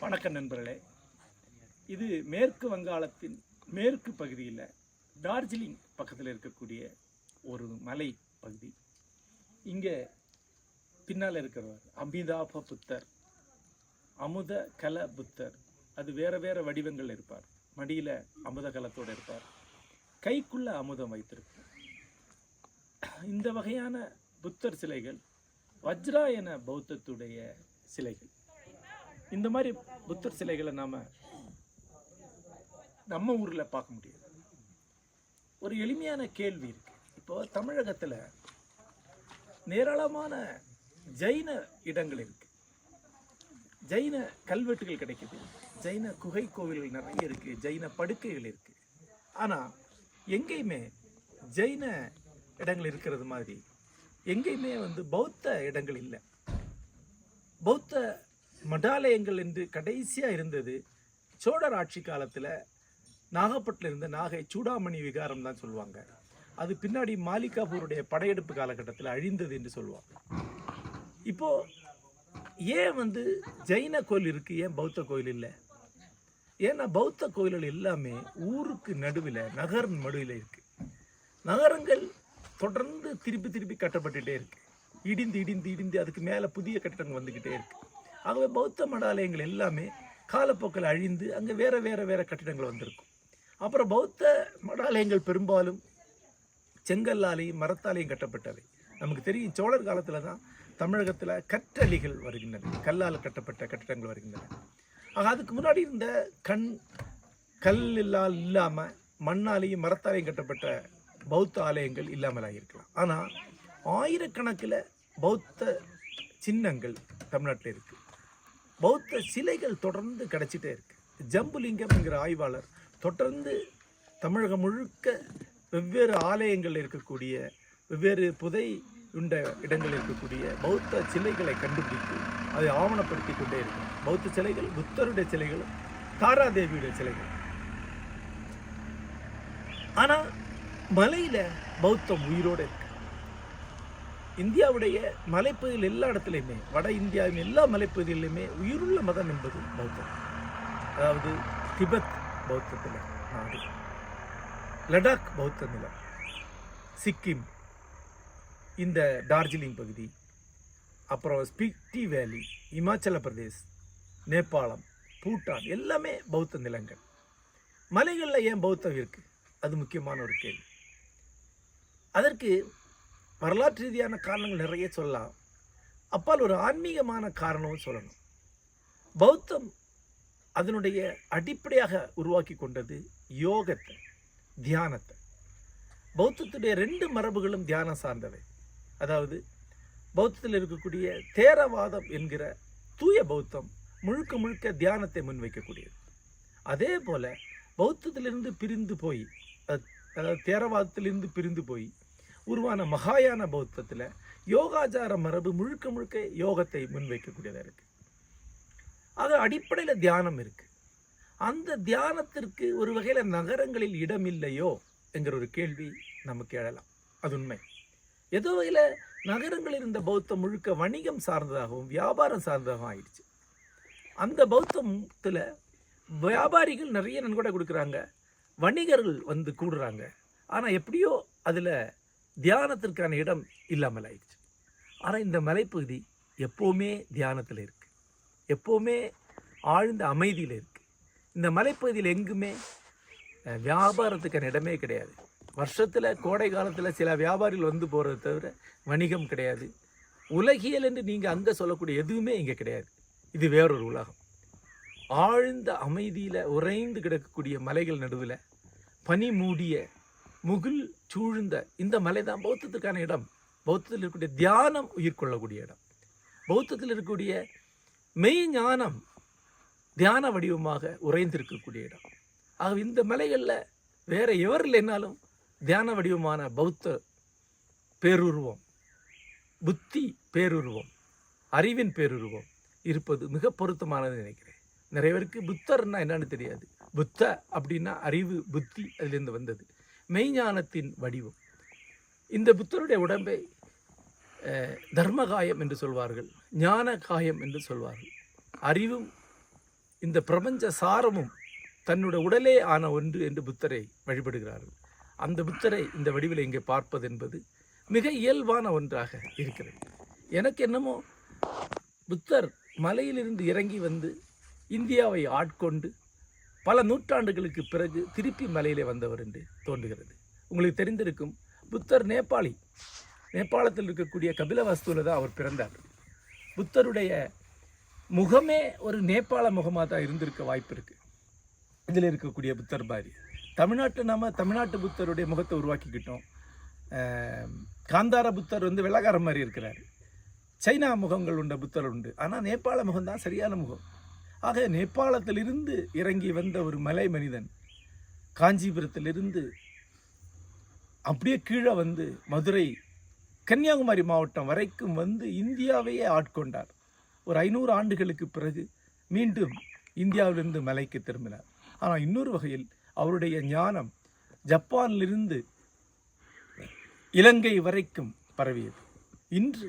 வணக்கம் நண்பர்களே. இது மேற்கு வங்காளத்தின் மேற்கு பகுதியில் டார்ஜிலிங் பக்கத்தில் இருக்கக்கூடிய ஒரு மலை பகுதி. இங்கே பின்னால் இருக்கிறவர் அமிதாப புத்தர் அமுத கல புத்தர். அது வேற வேறு வடிவங்கள் இருப்பார். மடியில் அமுத கலத்தோடு இருப்பார். கைக்குள்ள அமுதம் வைத்திருப்பார். இந்த வகையான புத்தர் சிலைகள் வஜ்ராயன பௌத்தத்துடைய சிலைகள். இந்த மாதிரி புத்தர் சிலைகளை நாம் நம்ம ஊரில் பார்க்க முடியாது ஒரு எளிமையான கேள்வி இருக்கு. இப்போ தமிழகத்தில் ஏராளமான ஜைன இடங்கள் இருக்கு. ஜைன கல்வெட்டுகள் கிடைக்குது. ஜைன குகை கோவில்கள் நிறைய இருக்கு. ஜைன படுக்கைகள் இருக்கு. ஆனால் எங்கேயுமே ஜைன இடங்கள் இருக்கிறது மாதிரி. எங்கேயுமே வந்து பௌத்த இடங்கள் இல்லை. பௌத்த மடாலயங்கள் என்று கடைசியாக இருந்தது சோழர் ஆட்சி காலத்தில் நாகப்பட்டில் இருந்த நாகை சூடாமணி விகாரம் தான் சொல்லுவாங்க. அது பின்னாடி மாலிகாபூருடைய படையெடுப்பு காலகட்டத்தில் அழிந்தது என்று சொல்லுவாங்க. இப்போ ஏன் வந்து ஜைன கோயில் இருக்குது ஏன் பௌத்த கோயில் இல்லை? ஏன்னா பௌத்த கோயில்கள் எல்லாமே ஊருக்கு நடுவில் நகர் நடுவில் இருக்குது நகரங்கள் தொடர்ந்து திருப்பி திருப்பி கட்டப்பட்டுட்டே இருக்கு. இடிந்து இடிந்து இடிந்து அதுக்கு மேலே புதிய கட்டடங்கள் வந்துக்கிட்டே இருக்கு. ஆகவே பௌத்த மடாலயங்கள் எல்லாமே காலப்போக்கில் அழிந்து அங்கே வேற வேற வேற கட்டிடங்கள் வந்திருக்கும். அப்புறம் பௌத்த மடாலயங்கள் பெரும்பாலும் செங்கல்லாலையும் மரத்தாலையும் கட்டப்பட்டவை. நமக்கு தெரியும் சோழர் காலத்தில் தான் தமிழகத்தில் கற்றளிகள் வருகின்றன. கல்லால் கட்டப்பட்ட கட்டிடங்கள் வருகின்றன. ஆக அதுக்கு முன்னாடி இருந்த கண் கல்லால் இல்லாமல் மண்ணாலையும் மரத்தாலையும் கட்டப்பட்ட பௌத்த ஆலயங்கள் இல்லாமல் ஆகியிருக்கலாம் ஆனால் ஆயிரக்கணக்கில் பௌத்த சின்னங்கள் தமிழ்நாட்டில் இருக்கு. பௌத்த சிலைகள் தொடர்ந்து கிடச்சிட்டே இருக்கு. ஜம்புலிங்கம் என்கிற ஆய்வாளர் தொடர்ந்து தமிழகம் முழுக்க வெவ்வேறு ஆலயங்கள் இருக்கக்கூடிய வெவ்வேறு புதை உண்ட இடங்கள் இருக்கக்கூடிய பௌத்த சிலைகளை கண்டுபிடித்து அதை ஆவணப்படுத்தி கொண்டே இருக்கும் பௌத்த சிலைகள் புத்தருடைய சிலைகளும் தாராதேவியுடைய சிலைகள். ஆனால் மலையில் பௌத்தம் உயிரோடு இருக்கு. இந்தியாவுடைய மலைப்பகுதியில் எல்லா இடத்துலையுமே வட இந்தியாவின் எல்லா மலைப்பகுதிகளிலுமே உயிருள்ள மதம் என்பது பௌத்தம். அதாவது திபெத் பௌத்தத்தில் நாடு. லடாக் பௌத்த நிலம். சிக்கிம் இந்த டார்ஜிலிங் பகுதி. அப்புறம் ஸ்பிட்டி வேலி இமாச்சல பிரதேஷ் நேபாளம் பூட்டான் எல்லாமே பௌத்த நிலங்கள். மலைகளில் ஏன் பௌத்தம் இருக்குது அது முக்கியமான ஒரு கேள்வி. அதற்கு வரலாற்று ரீதியான காரணங்கள் நிறைய சொல்லலாம். அப்பால் ஒரு ஆன்மீகமான காரணமும் சொல்லணும். பௌத்தம் அதனுடைய அடிப்படையாக உருவாக்கி கொண்டது யோகத்தை தியானத்தை. பௌத்தத்துடைய ரெண்டு மரபுகளும் தியானம் சார்ந்தவை. அதாவது பௌத்தத்தில் இருக்கக்கூடிய தேரவாதம் என்கிற தூய பௌத்தம் முழுக்க முழுக்க தியானத்தை முன்வைக்கக்கூடியது. அதே போல் பௌத்தத்திலிருந்து பிரிந்து போய் அதாவது தேரவாதத்திலிருந்து பிரிந்து போய் உருவான மகாயான பௌத்தத்தில் யோகாச்சார மரபு முழுக்க முழுக்க யோகத்தை முன்வைக்கக்கூடியதாக இருக்குது அது அடிப்படையில் தியானம் இருக்குது அந்த தியானத்திற்கு ஒரு வகையில் நகரங்களில் இடம் இல்லையோ என்கிற ஒரு கேள்வி நமக்கு எழலாம். அது உண்மை. ஏதோ வகையில் நகரங்களில் இருந்த பௌத்தம் முழுக்க வணிகம் சார்ந்ததாகவும் வியாபாரம் சார்ந்ததாகவும் ஆயிடுச்சு. அந்த பௌத்தத்தில் வியாபாரிகள் நிறைய நன்கொடை கொடுக்குறாங்க. வணிகர்கள் வந்து கூடுறாங்க. ஆனால் எப்படியோ அதில் தியானத்திற்கான இடம் இல்லாமல் ஆயிடுச்சு. ஆனால் இந்த மலைப்பகுதி எப்போவுமே தியானத்தில் இருக்குது எப்போவுமே ஆழ்ந்த அமைதியில் இருக்குது இந்த மலைப்பகுதியில் எங்குமே வியாபாரத்துக்கான இடமே கிடையாது. வருஷத்தில் கோடை காலத்தில் சில வியாபாரிகள் வந்து போகிறத தவிர வணிகம் கிடையாது. உலகியல் என்று நீங்கள் அங்கே சொல்லக்கூடிய எதுவுமே இங்கே கிடையாது. இது வேறொரு உலகம். ஆழ்ந்த அமைதியில் உறைந்து கிடக்கக்கூடிய மலைகள் நடுவில் பனி மூடிய முகில் சூழ்ந்த இந்த மலை தான் பௌத்தத்துக்கான இடம். பௌத்தத்தில் இருக்கக்கூடிய தியானம் உயிர் கொள்ளக்கூடிய இடம். பௌத்தத்தில் இருக்கக்கூடிய மெய் ஞானம் தியான வடிவமாக உறைந்திருக்கக்கூடிய இடம். ஆக இந்த மலைகளில் வேறு எவர் இல்லைனாலும் தியான வடிவமான பௌத்த பேருருவம் புத்தி பேருருவம் அறிவின் பேருருவம் இருப்பது மிக பொருத்தமானது நினைக்கிறேன். நிறைய பேருக்கு புத்தர்னா என்னன்னு தெரியாது. புத்த அப்படின்னா அறிவு புத்தி அதிலிருந்து வந்தது. மெய்ஞானத்தின் வடிவம். இந்த புத்தருடைய உடம்பை தர்மகாயம் என்று சொல்வார்கள் ஞான காயம் என்று சொல்வார்கள். அறிவும் இந்த பிரபஞ்ச சாரமும் தன்னுடைய உடலே ஆன ஒன்று என்று புத்தரை வழிபடுகிறார்கள். அந்த புத்தரை இந்த வடிவில் இங்கே பார்ப்பது என்பது மிக இயல்பான ஒன்றாக இருக்கிறது. எனக்கு என்னமோ புத்தர் மலையிலிருந்து இறங்கி வந்து இந்தியாவை ஆட்கொண்டு பல நூற்றாண்டுகளுக்கு பிறகு திருப்பி மலையிலே வந்தவர் என்று தோன்றுகிறது. உங்களுக்கு தெரிந்திருக்கும் புத்தர் நேபாளி. நேபாளத்தில் இருக்கக்கூடிய கபிலவஸ்துவில் தான் அவர் பிறந்தார். புத்தருடைய முகமே ஒரு நேபாள முகமாக தான் இருந்திருக்க வாய்ப்பு இருக்குது இதில் இருக்கக்கூடிய புத்தர் பாரி. தமிழ்நாட்டு நம்ம தமிழ்நாட்டு புத்தருடைய முகத்தை உருவாக்கிக்கிட்டோம். காந்தார புத்தர் வந்து வெள்ளக்காரன் மாதிரி இருக்கிறார். சைனா முகங்கள் உண்ட புத்தர் உண்டு. ஆனால் நேபாள முகம் தான் சரியான முகம். ஆக நேபாளத்திலிருந்து இறங்கி வந்த ஒரு மலை மனிதன் காஞ்சிபுரத்திலிருந்து அப்படியே கீழே வந்து மதுரை கன்னியாகுமரி மாவட்டம் வரைக்கும் வந்து இந்தியாவையே ஆட்கொண்டார். ஒரு ஐநூறு ஆண்டுகளுக்கு பிறகு மீண்டும் இந்தியாவிலிருந்து மலைக்கு திரும்பினார். ஆனால் இன்னொரு வகையில் அவருடைய ஞானம் ஜப்பானிலிருந்து இலங்கை வரைக்கும் பரவியது. இன்று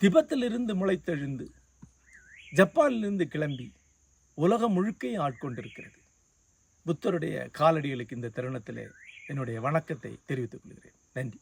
திபத்திலிருந்து முளைத்தெழுந்து ஜப்பானிலிருந்து கிளம்பி உலகம் முழுக்கையும் ஆட்கொண்டிருக்கிறது. புத்தருடைய காலடிகளுக்கு இந்த தருணத்தில் என்னுடைய வணக்கத்தை தெரிவித்துக் கொள்கிறேன். நன்றி.